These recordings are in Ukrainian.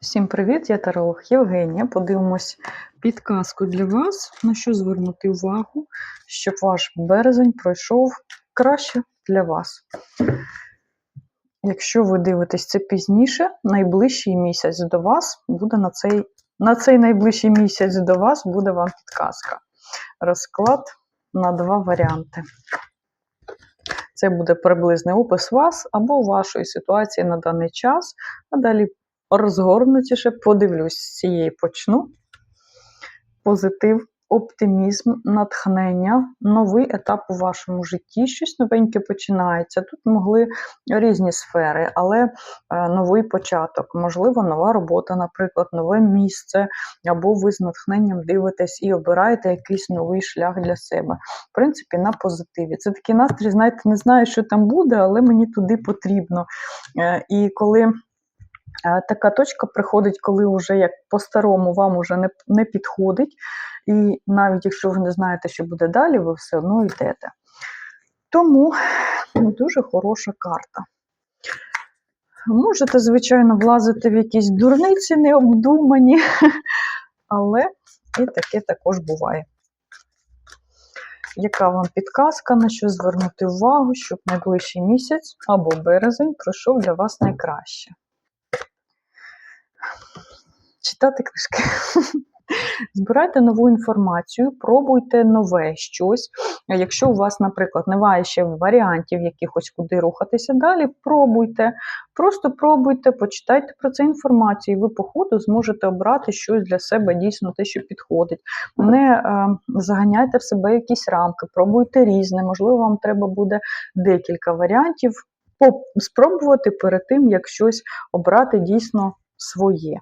Всім привіт, я таролог Євгенія. Подивимось підказку для вас, на що звернути увагу, щоб ваш березень пройшов краще для вас. Якщо ви дивитесь це пізніше, найближчий місяць до вас буде на цей, на цей найближчий місяць до вас буде вам підказка. Розклад на два варіанти. Це буде приблизний опис вас або вашої ситуації на даний час, а далі розгорнутіше подивлюсь з цієї почну. Позитив, оптимізм, натхнення, новий етап у вашому житті, щось новеньке починається. Тут могли різні сфери, але е, новий початок, можливо, нова робота, наприклад, нове місце, або ви з натхненням дивитесь і обираєте якийсь новий шлях для себе. В принципі, на позитиві. Це такий настрій, знаєте, не знаю, що там буде, але мені туди потрібно. Е, І коли Така точка приходить, коли вже як по-старому вам вже не, не підходить, і навіть якщо ви не знаєте, що буде далі, ви все одно йдете. Тому ну, дуже хороша карта. Можете, звичайно, влазити в якісь дурниці необдумані, але і таке також буває. Яка вам підказка, на що звернути увагу, щоб найближчий місяць або березень пройшов для вас найкраще? Читати книжки. Збирайте нову інформацію, пробуйте нове щось. Якщо у вас, наприклад, немає ще варіантів якихось, куди рухатися далі, пробуйте. Просто пробуйте, почитайте про це інформацію, і ви по ходу зможете обрати щось для себе дійсно те, що підходить. Не е, заганяйте в себе якісь рамки, пробуйте різне. Можливо, вам треба буде декілька варіантів спробувати перед тим, як щось обрати дійсно своє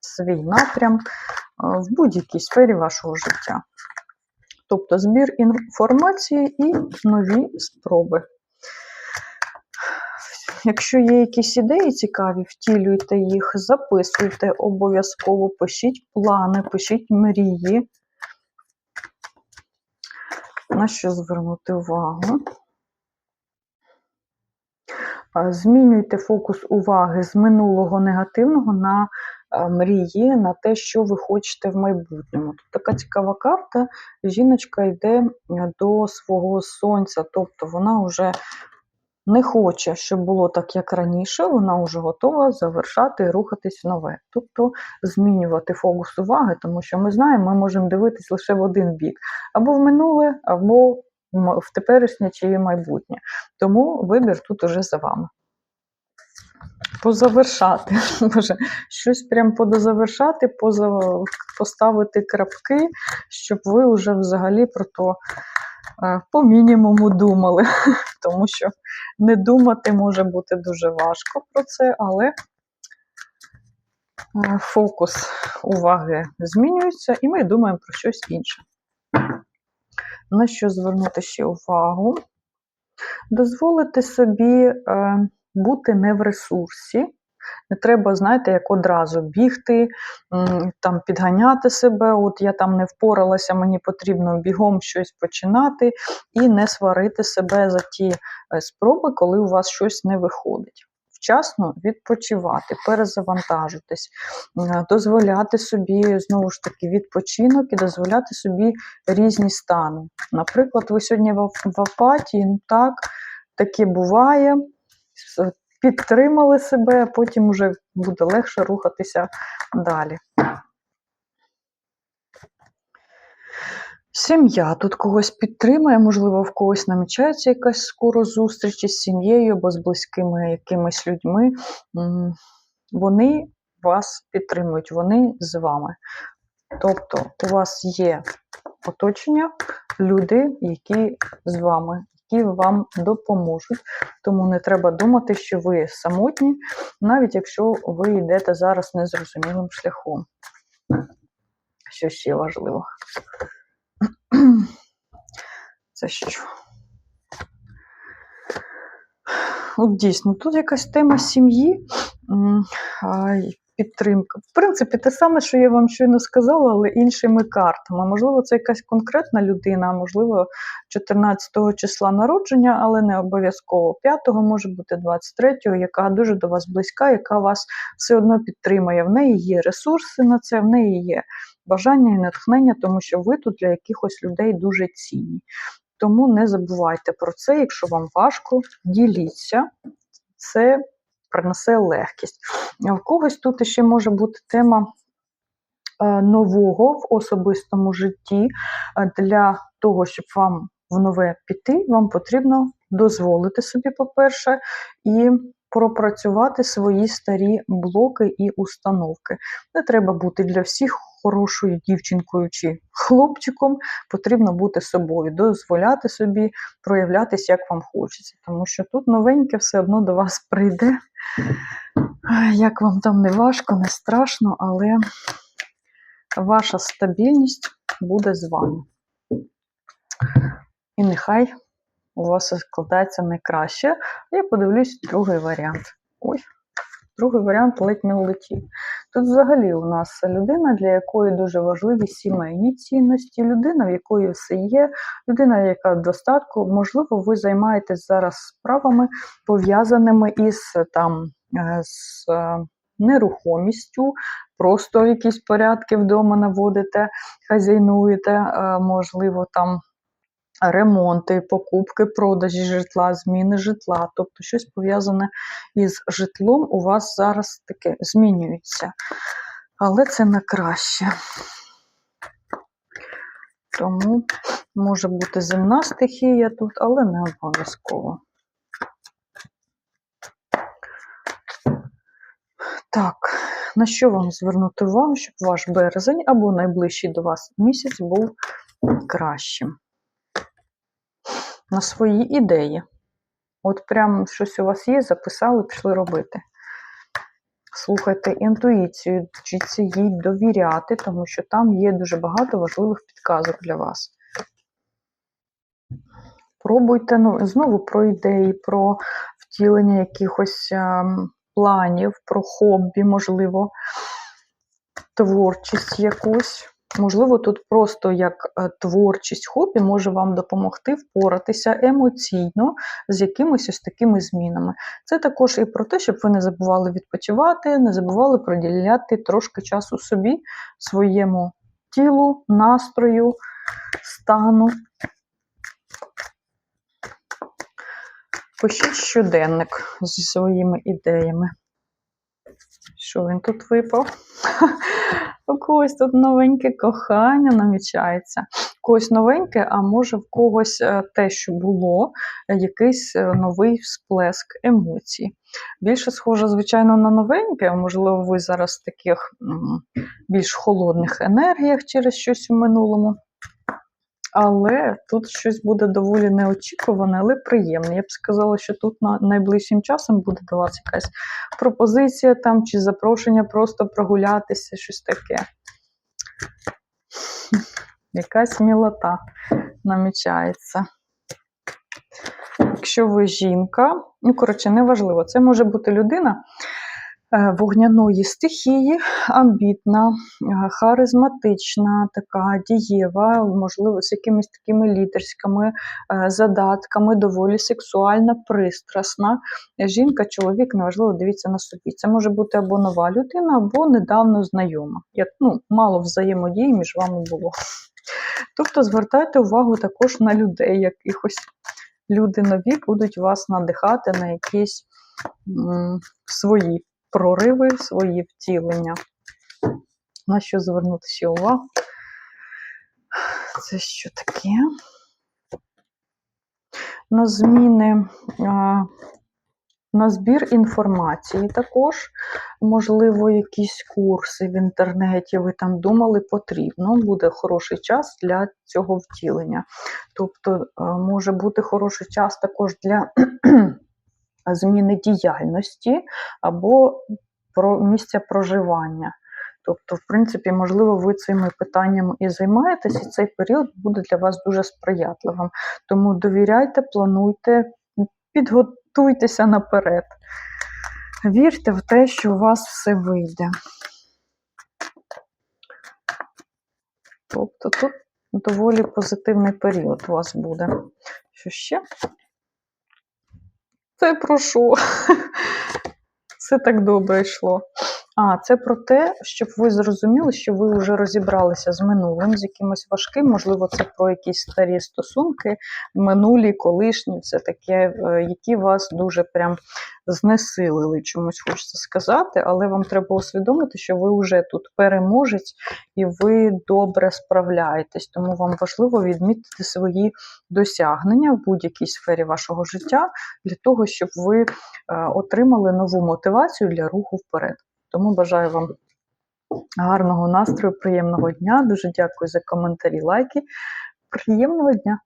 свій напрям е, в будь-якій сфері вашого життя. Тобто збір інформації і нові спроби. Якщо є якісь ідеї цікаві, втілюйте їх, записуйте обов'язково, пишіть плани, пишіть мрії. На що звернути увагу? Змінюйте фокус уваги з минулого негативного на мрії, на те, що ви хочете в майбутньому. Тут така цікава карта. Жіночка йде до свого сонця, тобто вона вже не хоче, щоб було так, як раніше, вона вже готова завершати і рухатись в нове. Тобто змінювати фокус уваги, тому що ми знаємо, ми можемо дивитись лише в один бік: або в минуле, або в теперішнє чи майбутнє. Тому вибір тут уже за вами. Позавершати. Боже, щось прям подозавершати, поза... поставити крапки, щоб ви вже взагалі про то е, по мінімуму думали. Тому що не думати може бути дуже важко про це, але е, фокус уваги змінюється, і ми думаємо про щось інше. На що звернути ще увагу? Дозволити собі е, бути не в ресурсі. Не треба, знаєте, як одразу бігти, там підганяти себе. От я там не впоралася, мені потрібно бігом щось починати, і не сварити себе за ті е, спроби, коли у вас щось не виходить. Вчасно відпочивати, перезавантажитись, дозволяти собі, знову ж таки, відпочинок і дозволяти собі різні стани. Наприклад, ви сьогодні в апатії, ну так, таке буває підтримали себе, а потім вже буде легше рухатися далі. Сім'я тут когось підтримує, можливо, в когось намічається якась скоро зустріч із сім'єю або з близькими якимись людьми. Вони вас підтримують, вони з вами. Тобто у вас є оточення, люди, які з вами, які вам допоможуть. Тому не треба думати, що ви самотні, навіть якщо ви йдете зараз незрозумілим шляхом. Що ще важливо? Це що? От дійсно, тут якась тема сім'ї. підтримка. В принципі, те саме, що я вам щойно сказала, але іншими картами. Можливо, це якась конкретна людина, можливо, 14 го числа народження, але не обов'язково 5-го, може бути 23-го, яка дуже до вас близька, яка вас все одно підтримує. В неї є ресурси на це, в неї є бажання і натхнення, тому що ви тут для якихось людей дуже цінні. Тому не забувайте про це, якщо вам важко, діліться. Це принесе легкість. В когось тут ще може бути тема е, нового в особистому житті. Е, Для того, щоб вам в нове піти, вам потрібно дозволити собі, по-перше, і пропрацювати свої старі блоки і установки. Не треба бути для всіх хорошою дівчинкою чи хлопчиком, потрібно бути собою, дозволяти собі проявлятися, як вам хочеться. Тому що тут новеньке все одно до вас прийде. Як вам там не важко, не страшно, але ваша стабільність буде з вами. І нехай у вас складається найкраще. Я подивлюсь другий варіант. Ой, другий варіант ледь не влетів. Тут взагалі у нас людина, для якої дуже важливі сімейні цінності, людина, в якої все є, людина, яка в достатку. Можливо, ви займаєтесь зараз справами, пов'язаними із там е, з е, нерухомістю, просто якісь порядки вдома наводите, хазяйнуєте, е, можливо, там ремонти, покупки, продажі житла, зміни житла, тобто щось пов'язане із житлом у вас зараз таке змінюється. Але це на краще. Тому може бути земна стихія тут, але не обов'язково. Так, на що вам звернути увагу, щоб ваш березень або найближчий до вас місяць був кращим? На свої ідеї. От прям щось у вас є, записали, пішли робити. Слухайте інтуїцію, вчіться їй довіряти, тому що там є дуже багато важливих підказок для вас. Пробуйте ну, знову про ідеї, про втілення якихось ем, планів, про хобі, можливо, творчість якусь. Можливо, тут просто як е, творчість хобі може вам допомогти впоратися емоційно з якимись ось такими змінами. Це також і про те, щоб ви не забували відпочивати, не забували приділяти трошки часу собі, своєму тілу, настрою, стану. Пишіть щоденник зі своїми ідеями. Що він тут випав? У когось тут новеньке кохання намічається. У когось новеньке, а може в когось е, те, що було, якийсь е, новий всплеск емоцій. Більше схоже, звичайно, на новеньке, можливо, ви зараз в таких більш холодних енергіях через щось у минулому. Але тут щось буде доволі неочікуване, але приємне. Я б сказала, що тут на найближчим часом буде до вас якась пропозиція там чи запрошення просто прогулятися, щось таке. Якась мілота намічається. Якщо ви жінка, ну, коротше, неважливо, це може бути людина вогняної стихії, амбітна, е, харизматична, така дієва, можливо, з якимись такими лідерськими е, задатками, доволі сексуальна, пристрасна. Жінка, чоловік, неважливо, дивіться на собі. Це може бути або нова людина, або недавно знайома. Як ну, мало взаємодії між вами було. Тобто звертайте увагу також на людей якихось. Люди нові будуть вас надихати на якісь м, свої прориви, свої втілення. На що звернути ще увагу? Це що таке? На зміни, на збір інформації також, можливо, якісь курси в інтернеті, ви там думали, потрібно, буде хороший час для цього втілення. Тобто, е, може бути хороший час також для зміни діяльності або про місця проживання. Тобто, в принципі, можливо, ви цими питаннями і займаєтесь, і цей період буде для вас дуже сприятливим. Тому довіряйте, плануйте, підготуйтеся наперед. Вірте в те, що у вас все вийде. Тобто тут доволі позитивний період у вас буде. Що ще? Це про що? Все так добре йшло. А, це про те, щоб ви зрозуміли, що ви вже розібралися з минулим, з якимось важким, можливо, це про якісь старі стосунки, минулі, колишні, це таке, е, які вас дуже прям знесилили, чомусь хочеться сказати, але вам треба усвідомити, що ви вже тут переможець і ви добре справляєтесь. Тому вам важливо відмітити свої досягнення в будь-якій сфері вашого життя для того, щоб ви е, отримали нову мотивацію для руху вперед. Тому бажаю вам гарного настрою, приємного дня. Дуже дякую за коментарі, лайки. Приємного дня!